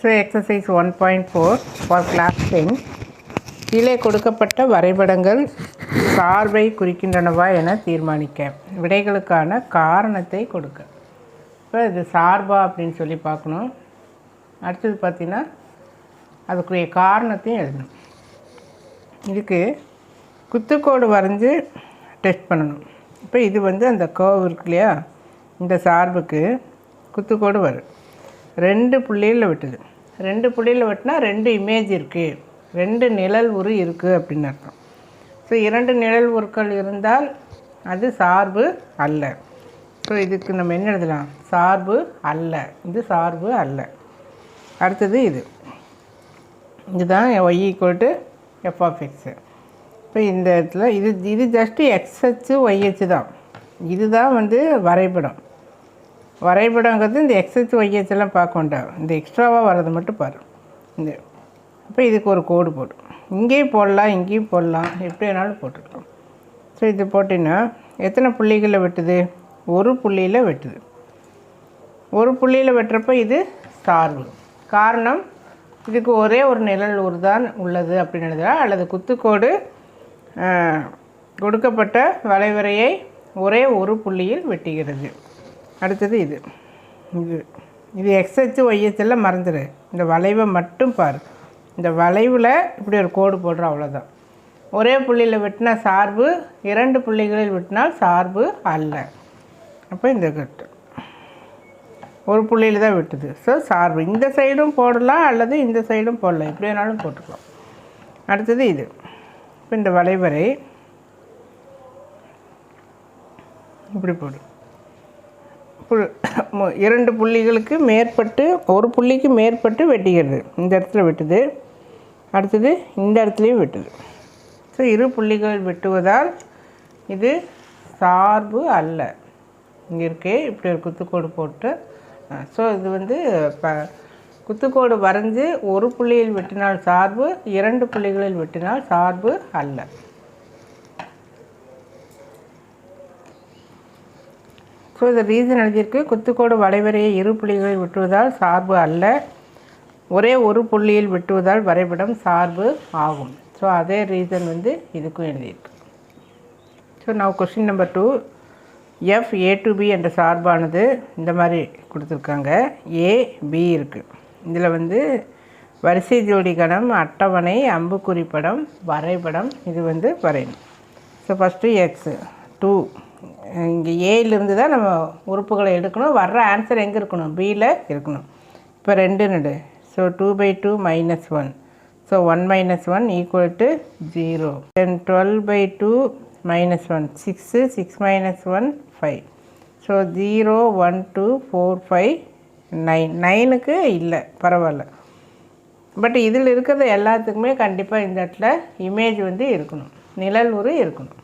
So exercise one point four for class ten கீழே கொடுக்கப்பட்ட வரைபடங்கள் சார்பை குறிக்கின்றனவா என தீர்மானிக்க. விடைகளுக்கான காரணத்தை கொடுக்க. இப்போ இது சார்பா அப்படின்னு சொல்லி பார்க்கணும். அடுத்தது பார்த்திங்கன்னா அதுக்குரிய காரணத்தையும் எழுதணும். இதுக்கு குத்துக்கோடு வரைஞ்சி டெஸ்ட் பண்ணணும். இப்போ இது வந்து அந்த கர்வ் இருக்கு இல்லையா? இந்த சார்புக்கு குத்துக்கோடு வரும். ரெண்டு புள்ளியில் வெட்டுது. ரெண்டு புள்ளியில் வெட்டினா ரெண்டு இமேஜ் இருக்குது ரெண்டு நிழல் உரு இருக்குது அப்படின்னு அர்த்தம். ஸோ இரண்டு நிழல் உருக்கள் இருந்தால் அது சார்பு அல்ல. ஸோ இதுக்கு நம்ம என்ன எழுதலாம்? சார்பு அல்ல. இது சார்பு அல்ல. அடுத்தது இது. இதுதான் y equal to f of x இப்போ இந்த இடத்துல இது இது ஜஸ்ட்டு எக்ஸ்ஹெச்சு ஒய்ஹெச்சு தான் இதுதான் வந்து வரைபடம். வரைபடங்கிறது இந்த எக்ஸ்ஹெச் வையத்தெல்லாம் பார்க்க வேண்டாம் இந்த எக்ஸ்ட்ராவாக வர்றது மட்டும் பாரு. இந்த இப்போ இதுக்கு ஒரு கோடு போடும் இங்கேயும் போடலாம் இங்கேயும் போடலாம். எப்படி வேணாலும் போட்டுக்கலாம். ஸோ இது போட்டிங்கன்னா எத்தனை புள்ளிகளில் வெட்டுது? ஒரு புள்ளியில் வெட்டுது. ஒரு புள்ளியில் வெட்டுறப்ப இது சார்பு. காரணம் இதுக்கு ஒரே ஒரு நிழல் ஒரு தான் உள்ளது அப்படின்னு எழுதுகிறா அல்லது குத்துக்கோடு கொடுக்கப்பட்ட வளைவரையை ஒரே ஒரு புள்ளியில் வெட்டுகிறது. அடுத்தது இது. இது. இது எக்ஸ்ஹெச் ஒய்ஹெச் மறந்துடு இந்த வளைவை மட்டும் பார். இந்த வளைவில் இப்படி ஒரு கோடு போடுறோம் அவ்வளோதான் ஒரே புள்ளியில் வெட்டினா சார்பு இரண்டு புள்ளிகளில் வெட்டினால் சார்பு அல்ல. அப்போ இந்த கட்டு. ஒரு புள்ளியில் தான் வெட்டுது. ஸோ சார்பு. இந்த சைடும் போடலாம் அல்லது இந்த சைடும் போடலாம். எப்படி வேணாலும் போட்டுக்கலாம். அடுத்தது இது. இப்போ இந்த வளைவரை இப்படி போடும் புல்- இரண்டு புள்ளிகளுக்கு மேற்பட்டு ஒரு புள்ளிக்கு மேற்பட்டு வெட்டுகிறது. இந்த இடத்துல வெட்டுது. அடுத்தது இந்த இடத்துலையும் வெட்டுது. ஸோ இரு புள்ளிகள் வெட்டுவதால் இது சார்பு அல்ல. இங்கே இருக்கே இப்படி ஒரு குத்துக்கோடு போட்டு ஸோ இது வந்து ப குத்துக்கோடு வரைஞ்சி ஒரு புள்ளியில் வெட்டினால் சார்பு இரண்டு புள்ளிகளில் வெட்டினால் சார்பு அல்ல. ஸோ இந்த ரீசன் எழுதியிருக்கு குத்துக்கோடு வளைவரையை இரு புள்ளிகளில் வெட்டுவதால் சார்பு அல்ல. ஒரே ஒரு புள்ளியில் வெட்டுவதால் வரைபடம் சார்பு ஆகும். ஸோ அதே ரீசன் வந்து இதுக்கும் எழுதியிருக்கு. ஸோ நான் question number two f a to b என்ற சார்பானது இந்த மாதிரி கொடுத்துருக்காங்க. ஏ பி இருக்குது இதில் வந்து வரிசை ஜோடி கணம் அட்டவணை அம்புக்குறி படம் வரைபடம் இது வந்து வரையணும். ஸோ ஃபஸ்ட்டு எக்ஸு டூ இங்கே ஏயிலிருந்து தான் நம்ம உறுப்புகளை எடுக்கணும். வர்ற ஆன்சர் எங்கே இருக்கணும்? பியில் இருக்கணும். இப்போ ரெண்டு நடு so two by two minus one so one minus one equal to zero then twelve by two minus one six six minus one five so zero one two four five nine நைனுக்கு இல்லை. பரவாயில்ல. But இதில் இருக்கிறது எல்லாத்துக்குமே கண்டிப்பாக இந்த இடத்துல image வந்து இருக்கணும். நிழல் உரு இருக்கணும்.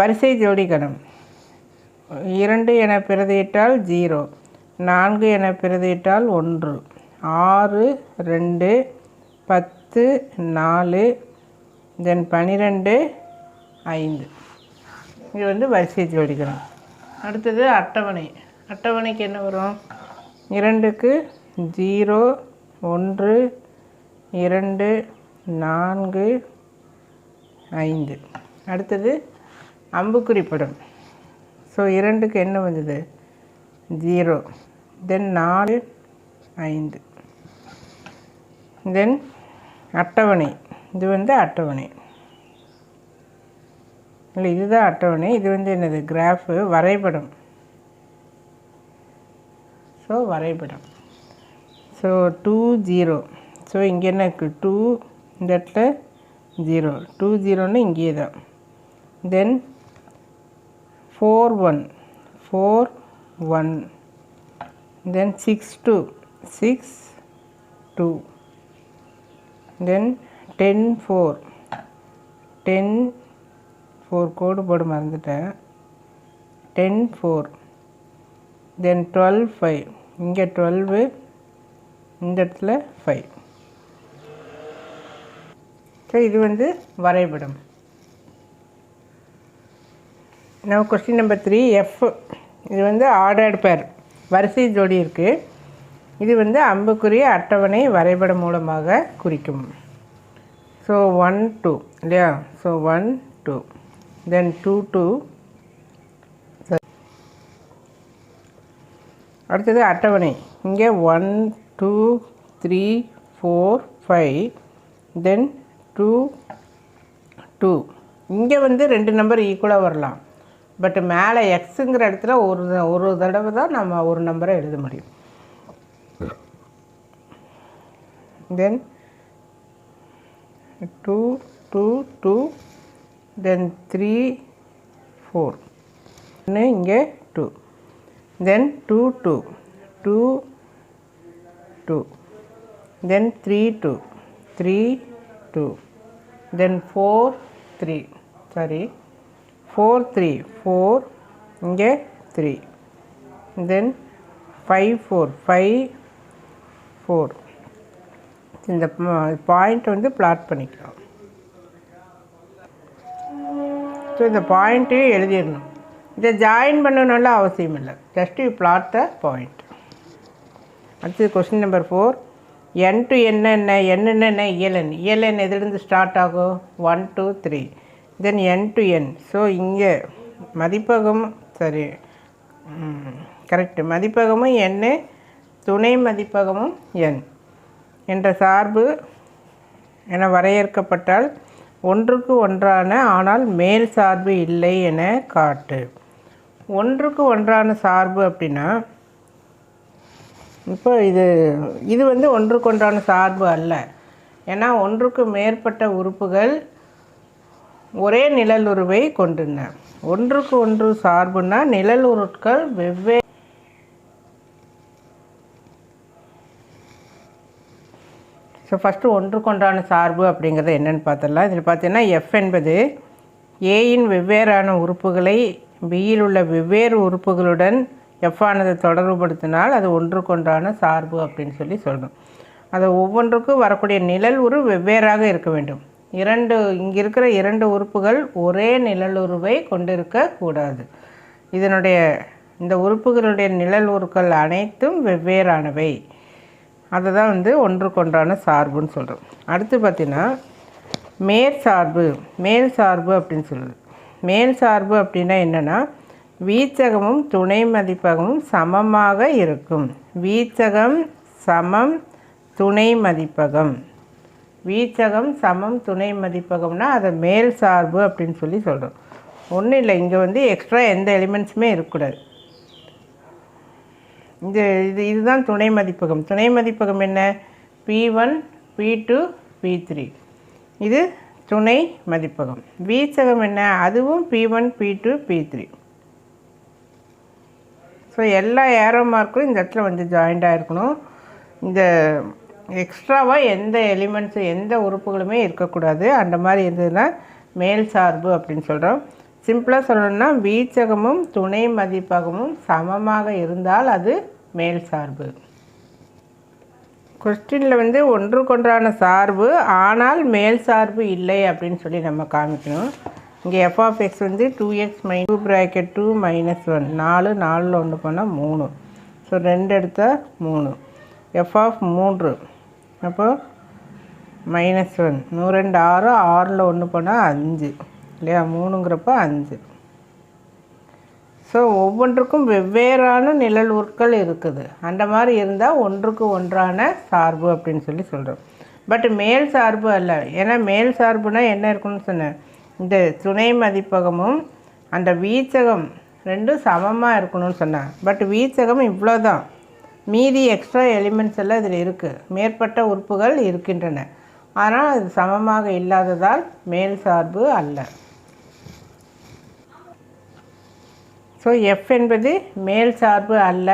வரிசை ஜோடி கணம் இரண்டு என பிரதியிட்டால் ஜீரோ நான்கு என பிரதியிட்டால் ஒன்று ஆறு ரெண்டு பத்து நாலு தென் பன்னிரெண்டு ஐந்து. இது வந்து வரிசை ஜோடிக்கிறோம் அடுத்தது அட்டவணை. அட்டவணைக்கு என்ன வரும்? இரண்டுக்கு ஜீரோ ஒன்று இரண்டு நான்கு ஐந்து. அடுத்தது அம்புக்குறிப்படம் படம். ஸோ இரண்டுக்கு என்ன வந்தது? ஜீரோ தென் நாலு ஐந்து. தென் அட்டவணை. இது வந்து அட்டவணை. இல்லை இதுதான் அட்டவணை. இது வந்து என்னது? கிராஃபு வரைபடம். ஸோ வரைபடம். ஸோ டூ ஜீரோ ஸோ இங்கே என்ன இருக்குது டூ இந்த இடத்துல ஜீரோ டூ ஜீரோன்னு இங்கேயே தான். Then four one four one then six two six two then ten four ten four கோடு போட மறந்துட்டேன். Ten four then twelve five இங்கே டுவெல்வு இந்த இடத்துல ஃபைவ் ஸோ இது வந்து வரைபடம். நம்ம கொஸ்டின் நம்பர் த்ரீ எஃப் இது வந்து ஆர்டர்டு பேர் வரிசை ஜோடி இருக்குது இது வந்து அம்புக்குரிய அட்டவணை வரைபடம் மூலமாக குறிக்கும். ஸோ ஒன் டூ இல்லையா? So one two then two two அடுத்தது அட்டவணை. இங்கே one two three four five then two two இங்கே வந்து ரெண்டு நம்பர் ஈக்குவலாக வரலாம். பட் மேலே எக்ஸுங்கிற இடத்துல ஒரு ஒரு தடவை தான் நம்ம ஒரு நம்பரை எழுத முடியும். Then two two two then three four இங்கே two then two two two two then three two three two then four three sorry four three four இங்கே three then five four five four இந்த point வந்து plot பண்ணிக்கலாம். So இந்த பாயிண்ட்டையும் எழுதிடணும். இதை join பண்ணணும்ல அவசியம் இல்லை. Just you plot the point அடுத்தது question number four n to என்ன என்ன என்னென்ன என்ன இயலன் இயலன் எதுலேருந்து ஸ்டார்ட் ஆகும்? One two three then n to n so இங்கே மதிப்பகம் சரி கரெக்டு மதிப்பகமும் என் துணை மதிப்பகமும் என் என்ற சார்பு என வரையறுக்கப்பட்டால் ஒன்றுக்கு ஒன்றான ஆனால் மேல் சார்பு இல்லை என காட்டு. ஒன்றுக்கு ஒன்றான சார்பு அப்படின்னா இப்போ இது இது வந்து ஒன்றுக்கு ஒன்றான சார்பு அல்ல. ஏன்னா ஒன்றுக்கு மேற்பட்ட உறுப்புகள் ஒரே நிழலுருவை கொண்டன. ஒன்றுக்கு ஒன்று சார்புனா நிழலுருட்கள் வெவ்வேறு ஸோ ஃபஸ்ட்டு ஒன்றுக்கொன்றான சார்பு அப்படிங்கிறது என்னென்னு பார்த்துடலாம் இதில் பார்த்தீங்கன்னா எஃப் என்பது ஏயின் வெவ்வேறான உறுப்புகளை பியில் உள்ள வெவ்வேறு உறுப்புகளுடன் எஃப் ஆனது தொடர்புபடுத்தினால் அது ஒன்றுக்கொன்றான சார்பு அப்படின்னு சொல்லி சொல்லணும் அது ஒவ்வொன்றுக்கும் வரக்கூடிய நிழல் உரு வெவ்வேறாக இருக்க வேண்டும். இரண்டு இங்கே இருக்கிற இரண்டு உறுப்புகள் ஒரே நிழலுருவை கொண்டிருக்கக்கூடாது இதனுடைய இந்த உறுப்புகளுடைய நிழலுருக்கள் அனைத்தும் வெவ்வேறானவை. அதை தான் வந்து ஒன்றுக்கொன்றான சார்புன்னு சொல்கிறோம் அடுத்து பார்த்திங்கன்னா மேல் சார்பு மேல் சார்பு அப்படின்னு சொல்லுது. மேல் சார்பு அப்படின்னா என்னென்னா வீச்சகமும் துணை மதிப்பகமும் சமமாக இருக்கும். வீச்சகம் சமம் துணை மதிப்பகம். வீச்சகம் சமம் துணை மதிப்பகம்னா அதை மேல் சார்பு அப்படின்னு சொல்லி சொல்கிறோம் ஒன்றும் இல்லை இங்கே வந்து எக்ஸ்ட்ரா எந்த எலிமெண்ட்ஸுமே இருக்கக்கூடாது. இந்த இது இதுதான் துணை மதிப்பகம். துணை மதிப்பகம் என்ன? B one B two B three இது துணை மதிப்பகம். வீச்சகம் என்ன? அதுவும் B one B two B three so எல்லா ஏரோ மார்க்கும் இந்த இடத்துல வந்து ஜாயிண்டாக இருக்கணும் இந்த எக்ஸ்ட்ராவாக எந்த எலிமெண்ட்ஸு எந்த உறுப்புகளுமே இருக்கக்கூடாது. அந்த மாதிரி இருந்ததுன்னா மேல் சார்பு அப்படின்னு சொல்கிறோம் சிம்பிளாக சொல்லணும்னா வீச்சகமும் துணை மதிப்பகமும் சமமாக இருந்தால் அது மேல் சார்பு. கொஸ்டினில் வந்து ஒன்றுக்கொன்றான சார்பு ஆனால் மேல் சார்பு இல்லை அப்படின்னு சொல்லி நம்ம காமிக்கணும். இங்கே எஃப் ஆஃப் எக்ஸ் வந்து two x my two bracket two minus one நாலு நாலில் ஒன்று போனால் மூணு. ஸோ ரெண்டு எடுத்தால் மூணு. எஃப் ஆஃப் மூன்று. அப்போ மைனஸ் ஒன் நூறு ரெண்டு ஆறு ஆறில் ஒன்று போனால் அஞ்சு. இல்லையா? மூணுங்கிறப்ப அஞ்சு. ஸோ ஒவ்வொன்றுக்கும் வெவ்வேறான நிழல் உட்கள் இருக்குது. அந்த மாதிரி இருந்தால் ஒன்றுக்கு ஒன்றான சார்பு அப்படின்னு சொல்லி சொல்கிறோம் பட் மேல் சார்பு அல்ல. ஏன்னா மேல் சார்புனால் என்ன இருக்குன்னு சொன்னேன். இந்த துணை மதிப்பகமும் அந்த வீச்சகம் ரெண்டும் சமமாக இருக்கணும்னு சொன்னேன். பட் வீச்சகம் இவ்வளோ தான் மீதி எக்ஸ்ட்ரா எலிமெண்ட்ஸ் எல்லாம் இதில் இருக்குது மேற்பட்ட உறுப்புகள் இருக்கின்றன. ஆனால் அது சமமாக இல்லாததால் மேல் சார்பு அல்ல. ஸோ எஃப் என்பது மேல் சார்பு அல்ல.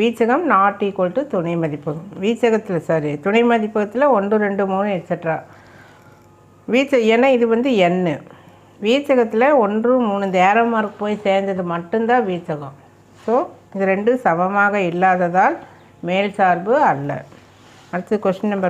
வீச்சகம் நாட் ஈக்குவல் டு துணை மதிப்பகம் வீச்சகத்தில் சாரி துணை மதிப்பகத்தில் ஒன்று ரெண்டு மூணு எட்ஸட்ரா வீச்ச ஏன்னா இது வந்து எண்ணு வீச்சகத்தில் ஒன்று மூணு இந்த மார்க் போய் சேர்ந்தது மட்டும்தான் வீச்சகம். ஸோ இது ரெண்டும் சமமாக இல்லாததால் மேல் சார்பு அல்ல. அடுத்து கொஸ்டின் நம்பர்